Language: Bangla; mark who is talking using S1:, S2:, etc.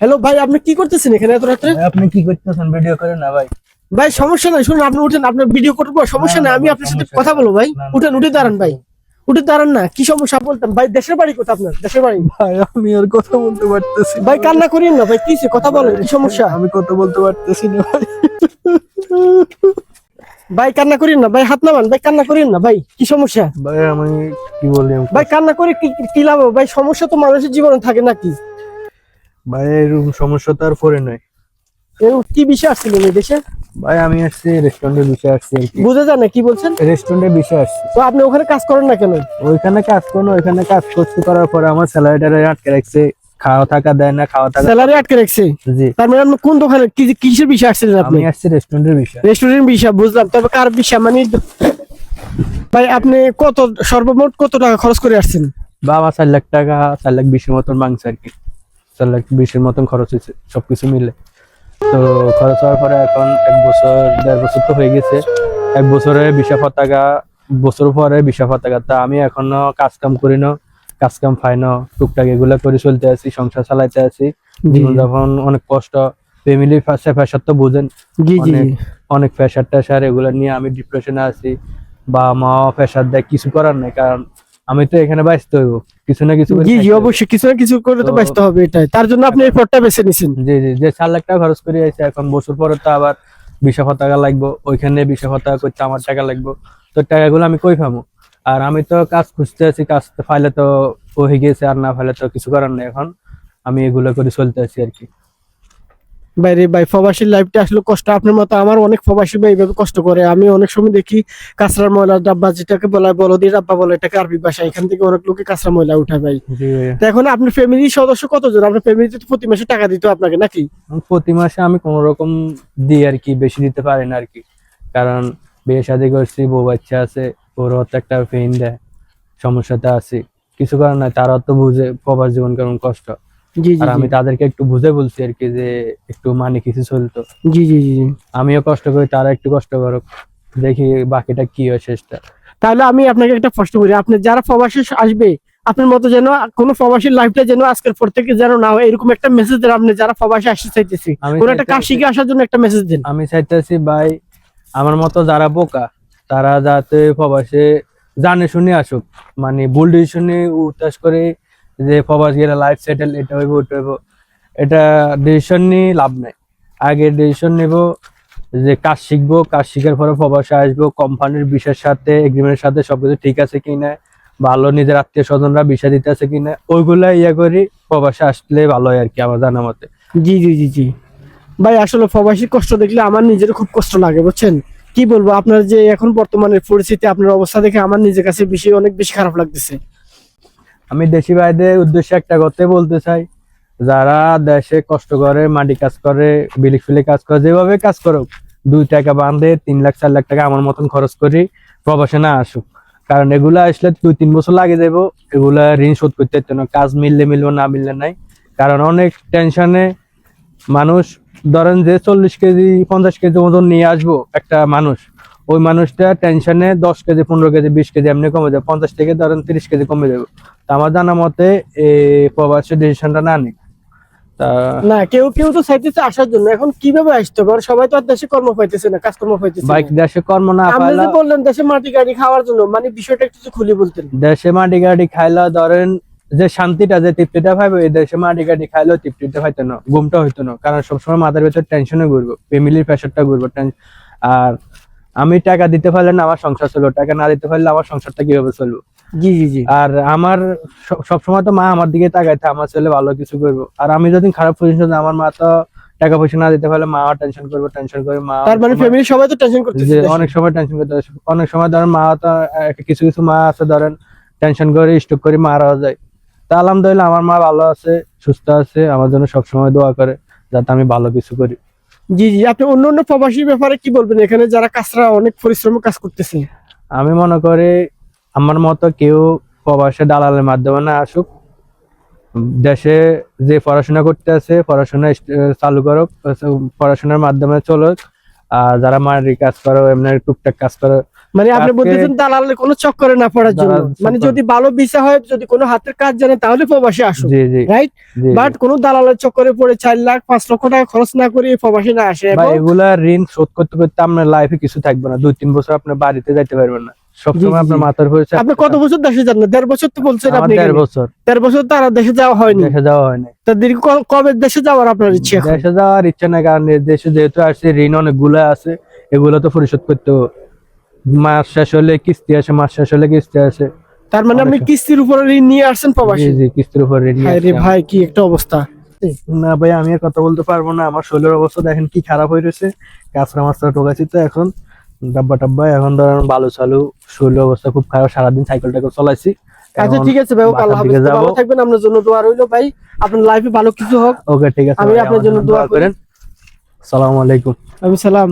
S1: হ্যালো ভাই আপনি কি করতেছেন এখানে এত রাত্রে?
S2: আপনি কি করতেছেন? ভিডিও করেন না ভাই।
S1: ভাই সমস্যা নাই। শুনুন আপনি উঠেন আপনার ভিডিও করব সমস্যা নাই আমি আপনার সাথে কথা বলব ভাই। উঠেন উঠে দাঁড়ান ভাই। উঠে দাঁড়ান না কি সমস্যা বলতাম ভাই দেশের বাড়ি কোথা আপনার? দেশের বাড়ি?
S2: ভাই আমি আর কথা বলতে পারতেছি
S1: ভাই কান্না করিন না ভাই কি? কথা বলেন কি সমস্যা?
S2: আমি কথা বলতে পারতেছি না ভাই।
S1: ভাই কান্না করিন না ভাই হাত নামান ভাই কান্না করিন না ভাই কি সমস্যা?
S2: ভাই আমি কি বলি?
S1: ভাই কান্না করে কি কি লাভ ভাই সমস্যা তো মানুষের জীবনে থাকে নাকি?
S2: ভাই এরকম সমস্যা তো আর পরে নয়
S1: এরকম কি বিষয় আসছিলেন এই দেশে?
S2: ভাই আমি আসছি রেস্টুরেন্টের বিষয়ে আসছি
S1: বুঝে যায় না কি বলছেন?
S2: রেস্টুরেন্টের বিষয়ে আসছি।
S1: তো আপনি ওখানে কাজ করেন না কেন?
S2: ওইখানে কাজ করো ওইখানে কাজ করতে করার পরে আমার স্যালারিটা আটকে রাখছে। খাওয়া থাকা দেয় না খাওয়া থাকা
S1: স্যালারি আটকে রাখছে?
S2: জি।
S1: তার মানে আপনি কোন দোকানে কি কিসের বিষয় আসছিলেন আপনি?
S2: আসছি রেস্টুরেন্টের বিষয়ে।
S1: রেস্টুরেন্ট বিষয় বুঝলাম। তবে কার বিষয়? মানে ভাই আপনি কত সর্বমোট কত টাকা খরচ করে আসছেন?
S2: বাবা চার লাখ টাকা চার লাখ বিশের মতন মাংস আর কি। চার লাখ বিশের মতন খরচ হয়েছে সবকিছু মিলে। তো খরচ হওয়ার পরে এখন এক বছর দেড় বছর তো হয়ে গেছে। এক বছরে বিশা পতাকা বছর পরে বিশা পতাকা। তা আমি এখনও কাজ কাম করি না কাজ কাম পাই না। টুকটাক এগুলা করে চলতে আছি সংসার চালাইতে আছি। জীবন যাপন অনেক কষ্ট। ফ্যামিলির ফার্স্টে প্রেশার তো বুঝেন। অনেক প্রেশার টেশার এগুলো নিয়ে আমি ডিপ্রেশনে আছি। বা মা প্রেশার দেয় কিছু করার নাই। কারণ আমি তো এখানে ব্যস্ত হইব। কিছু না কিছু
S1: জি জি অবশ্যই। কিছু না কিছু করে তো ব্যস্ত হবে এটাই। তার জন্য আপনি এই পথটা বেছে নিছেন।
S2: জি জি যে চার লাখ টাকা খরচ করে আছে এখন বছর পরে তো আবার বিশা পতাকা লাগবো। ওইখানে বিশা পতাকা করতে আমার টাকা লাগবো। তো টাকাগুলো আমি কই পাবো? আর আমি তো কাজ খুঁজতে আছি কাজ তো ফাইলে তো ও হয়ে গেছে আর না ফাইলে তো কিছু করার নেই এখন। আমি এগুলো করে চলতে আছি আর কি।
S1: বাইরে ভাই প্রবাসীর লাইফটা আসলে কষ্ট। আপনার মতো আমার অনেক প্রবাসী ভাই এইভাবে কষ্ট করে। আমি অনেক সময় দেখি কাঁচরা ময়লা ডাব্বা যেটাকে বলা হয় বলদি ডাব্বা বলে এটাকে আরবি ভাষা এখান থেকে অনেক লোকে কাঁচরা ময়লা উঠায় ভাই। তো এখন আপনার ফ্যামিলির সদস্য কতজন? আপনার ফ্যামিলিতে প্রতি মাসে টাকা দিত আপনাকে নাকি?
S2: প্রতি মাসে আমি কোন রকম দিই আর কি বেশি দিতে পারি না আর কি। কারণ বিয়ে শাদী করছি বউ বাচ্চা আছে ওরও তো একটা পেইন দেয় সমস্যাতে আছি। কিছু কারণ নাই তারাও তো বুঝে প্রবাস জীবন কেমন কষ্ট। আর আমি তাদেরকে একটু বুঝে বলছি আর কি যে একটু মানে কিছু চলতো।
S1: জি জি জি।
S2: আমিও কষ্ট করি তারা একটু কষ্ট করুক। দেখি বাকিটা কি হয় শেষটা।
S1: তাহলে আমি আপনাকে একটা প্রশ্ন করি আপনি যারা প্রবাসী আসবে আপনার মতো যেন কোনো প্রবাসীর লাইফটা যেন আজকের পর থেকে যেন না হয় এরকম একটা মেসেজ দেন আপনি যারা প্রবাসী আসতে চাইতেছি। কোন একটা কাজ শিখে আসার জন্য একটা মেসেজ দেন।
S2: আমি চাইতেছি ভাই আমার মতো যারা বোকা তারা যাতে প্রবাসে জানে শুনে আসুক। মানে ভুল ডিসিশনে উত্তাস করে যে প্রবাস গেলে লাইফ সেটেল এটা হইব ওটা হইব। এটা ডিসিশন নিয়ে লাভ নাই। আগে ডিসিশন নিব যে কাজ শিখব, কাজ শিখার পরে প্রবাসে আসব কোম্পানির বিষয়ের সাথে এগ্রিমেন্টের সাথে সবকিছু ঠিক আছে কিনা, ভালো নিজের আত্মীয় স্বজনরা বিষয় দিতে আছে কিনা, ওইগুলা ইয়ে করি প্রবাসে আসলে ভালো হয় আর কি আমার জানা মতে।
S1: জি জি জি জি। ভাই, আসলে প্রবাসীর কষ্ট দেখলে আমার নিজের খুব কষ্ট লাগে, বুঝছেন? কি বলব, আপনার যে এখন বর্তমানের পরিস্থিতি, আপনার অবস্থা দেখে আমার নিজের কাছে বেশি অনেক বেশি খারাপ লাগতেছে।
S2: আমি দেশি ভাইদের উদ্দেশ্যে একটা কথাই বলতে চাই। যারা দেশে কষ্ট করে, মাটি কাজ করে বিলিক ফিলে কাজ করে, যেভাবে কাজ করুক, দুই টাকা বাঁধে, তিন লাখ, চার লাখ টাকা আমার মতন খরচ করি, প্রবাসে না আসুক। কারণ এগুলা আসলে দুই, তিন বছর লাগে যাব, এগুলা ঋণ শোধ করতে হতো না, কাজ মিললে মিলবো, না মিললে নাই। কারণ অনেক টেনশনে মানুষ, ধরেন যে চল্লিশ কেজি, পঞ্চাশ কেজি ওজন নিয়ে আসব একটা মানুষ ওই মানুষটা টেনশনে দশ কেজি পনেরো কেজি বিশ কেজি এমনি কমে যাবে। পঞ্চাশ থেকে ধরেন তিরিশ কেজি কমে যাবে। তা আমার জানা মতে এই প্রবাসী ডিসিশনটা না নিক।
S1: না কেউ কেউ তো চাইতেছে আসার জন্য। এখন কীভাবে আসতে পারে সবাই তো আর দেশে কর্ম পাইতেছে না কাজকর্ম পাইতেছে
S2: বাইক দেশে কর্ম না
S1: আপনি যে বললেন দেশে মাটি গাড়ি খাওয়ার জন্য মানে বিষয়টা একটু খুলে বলতেন।
S2: দেশে মাটি গাড়ি খাইলা ধরেন যে শান্তিটা যে তৃপ্তিটা পাইবে এই দেশে মাটি গাড়ি খাইলেও তৃপ্তিটা পাইতো না ঘুমটা হইতো না। কারণ সবসময় মাথার ভেতর টেনশনে ঘুরবো ফ্যামিলির প্রেশারটা ঘুরবো আর আমি টাকা দিতে পারলে না আমার সংসার চলবো টাকা না দিতে পারলে আমার সংসারটা কীভাবে চলবো?
S1: জি জি জি।
S2: আর আমার সবসময় তো মা আমার দিকে তাকাইতে আমার ছেলে ভালো কিছু করব। আর আমি যদি খারাপ পজিশন আমার মা তো টাকা পয়সা না দিতে পারলে মা টেনশন করব টেনশন করে মা
S1: তার মানে ফ্যামিলি সবাই তো টেনশন করতেছে
S2: অনেক সময় টেনশন করতে হয়। অনেক সময় ধরেন মা তো কিছু কিছু মা আছে ধরেন টেনশন করে স্টক করে মারা যায়। তা আলহামদুলিল্লাহ আমার মা ভালো আছে সুস্থ আছে আমার জন্য সবসময় দোয়া করে যাতে আমি ভালো কিছু করি।
S1: জি জি, আপনি অন্য অন্য প্রবাসীর ব্যাপারে কি বলবেন? এখানে যারা কাজরা, অনেক পরিশ্রম কাজ করতেছে।
S2: আমি মনে করি, আমার মতো কেউ প্রবাসে দালালের মাধ্যমে না আসুক। দেশে যে পড়াশোনা করতে আছে পড়াশোনা চালু করো পড়াশোনার মাধ্যমে চলো আর যারা মারি কাজ করো, এমনি টুকটাক কাজ করো
S1: মানে আপনি বলতেছেন দালালের কোনো চক্করে না পড়ার জন্য। মানে যদি ভালো ভিসা হয় যদি কোনো হাতের কাজ জানে তাহলে প্রবাসী
S2: জি
S1: রাইট বাট কোনো দালালের চক্করে পড়ে চার লাখ পাঁচ লক্ষ টাকা খরচ না করে প্রবাসী না আসে
S2: ভাই এগুলা ঋণ শোধ করতে করতে আপনার লাইফে কিছু থাকবে না। দুই তিন বছর আপনার বাড়িতে যাইতে পারবেন না। সবসময় আপনার মাথার উপরে
S1: আপনি কত বছর দেশে যান না? দেড় বছর তো বলছেন আপনি
S2: দেড়। বছর।
S1: দেড় বছর তো আর দেশে যাওয়া হয়নি।
S2: দেশে যাওয়া হয় না
S1: তা দীর্ঘ কবে দেশে যাওয়ার আপনার ইচ্ছে?
S2: দেশে যাওয়ার ইচ্ছা নাই কারণ দেশে যেহেতু আসছে ঋণ অনেকগুলো আছে এগুলো তো পরিশোধ করতে হবে। মাস শেষ হলে কিস্তি আসে মাস শেষ হলে কিস্তি আসে।
S1: তার মানে আপনি কিস্তির উপরে ঋণ নিয়ে আসছেন প্রবাসী?
S2: জি কিস্তির উপর ঋণ
S1: হায় রে ভাই কি একটা অবস্থা।
S2: না ভাই আমি আর কথা বলতে পারব না আমার শরীরের অবস্থা দেখেন কি খারাপ হয়ে রয়েছে। কাঁচরা মাছরা টোকাছি তো এখন ডাব্বা টাব্বা এখন ধরেন বালু চালু শরীরের অবস্থা খুব খারাপ সারাদিন সাইকেল টাইকেল চলাইছি।
S1: আচ্ছা ঠিক আছে ভাই আল্লাহ হাফেজ ভালো থাকবেন আপনার জন্য দোয়া রইল ভাই। আপনার লাইফে ভালো কিছু হোক।
S2: ওকে ঠিক আছে
S1: আমি আপনার জন্য দোয়া
S2: করেন। সালামু আলাইকুম।
S1: আমি সালাম।